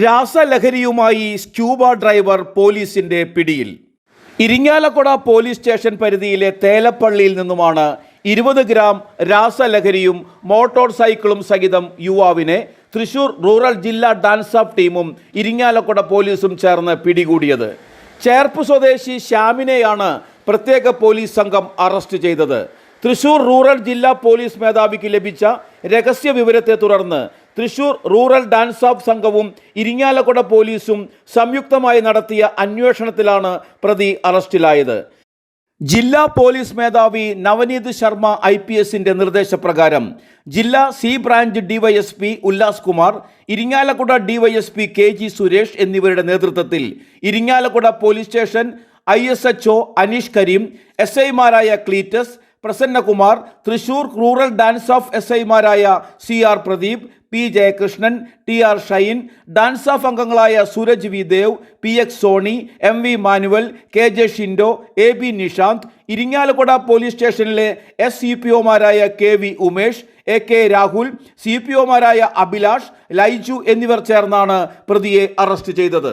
രാസലഹരിയുമായി scuba driver പോലീസിന്റെ പിടിയിൽ. Irinjalakuda police station പരിധിയിലെ തേലപ്പള്ളിയിൽ നിന്നുമാണ് ഇരുപത് ഗ്രാം രാസലഹരിയും മോട്ടോർ സൈക്കിളും സഹിതം യുവാവിനെ തൃശൂർ റൂറൽ ജില്ലാ ഡാൻസ് ഓഫ് ടീമും ഇരിങ്ങാലക്കുട പോലീസും ചേർന്ന് പിടികൂടിയത്. ചേർപ്പ് സ്വദേശി ശ്യാമിനെയാണ് പ്രത്യേക പോലീസ് സംഘം അറസ്റ്റ് ചെയ്തത്. തൃശൂർ റൂറൽ ജില്ലാ പോലീസ് മേധാവിക്ക് ലഭിച്ച രഹസ്യ വിവരത്തെ തുടർന്ന് തൃശൂർ റൂറൽ ഡാൻസ് ഓഫ് സംഘവും ഇരിങ്ങാലക്കുട പോലീസും സംയുക്തമായി നടത്തിയ അന്വേഷണത്തിലാണ് പ്രതി അറസ്റ്റിലായത്. ജില്ലാ പോലീസ് മേധാവി നവനീത് ശർമ്മ ഐ പി എസിന്റെ നിർദ്ദേശപ്രകാരം ജില്ലാ C branch DYSP Ullas Kumar Irinjalakuda DYSP K G Suresh എന്നിവരുടെ നേതൃത്വത്തിൽ Irinjalakuda police station I S H O Aneesh Kareem S ഐമാരായ Cleetus Prasannakumar Thrissur rural DANSAF S ഐമാരായ C R Pradeep P Jayakrishnan T R Shine DANSAF അംഗങ്ങളായ Sooraj V Dev P X Soni M V Manuel K J Shindo A B Nishanth Irinjalakuda police സ്റ്റേഷനിലെ S C P ഒമാരായ K V Umesh A K Rahul C P ഒമാരായ Abhilash Laiju എന്നിവർ ചേർന്നാണ് പ്രതിയെ arrest ചെയ്തത്.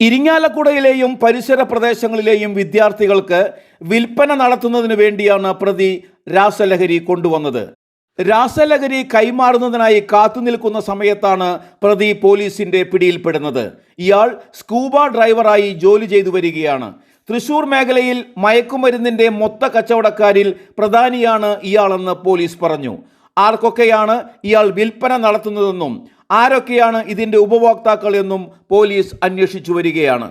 ഇരിങ്ങാലക്കുടയിലെയും പരിസര പ്രദേശങ്ങളിലെയും വിദ്യാർത്ഥികൾക്ക് വിൽപ്പന നടത്തുന്നതിന് വേണ്ടിയാണ് പ്രതി രാസലഹരി കൊണ്ടുവന്നത്. രാസലഹരി കൈമാറുന്നതിനായി കാത്തുനിൽക്കുന്ന സമയത്താണ് പ്രതി പോലീസിന്റെ പിടിയിൽപ്പെടുന്നത്. ഇയാൾ സ്കൂബ ഡ്രൈവറായി ജോലി ചെയ്തു വരികയാണ്. തൃശൂർ മേഖലയിൽ മയക്കുമരുന്നിന്റെ മൊത്ത കച്ചവടക്കാരിൽ പ്രധാനിയാണ് ഇയാളെന്ന് പോലീസ് പറഞ്ഞു. ആർക്കൊക്കെയാണ് ഇയാൾ വിൽപ്പന നടത്തുന്നതെന്നും ആരൊക്കെയാണ് ഇതിന്റെ ഉപഭോക്താക്കൾ എന്നും പോലീസ് അന്വേഷിച്ചു വരികയാണ്.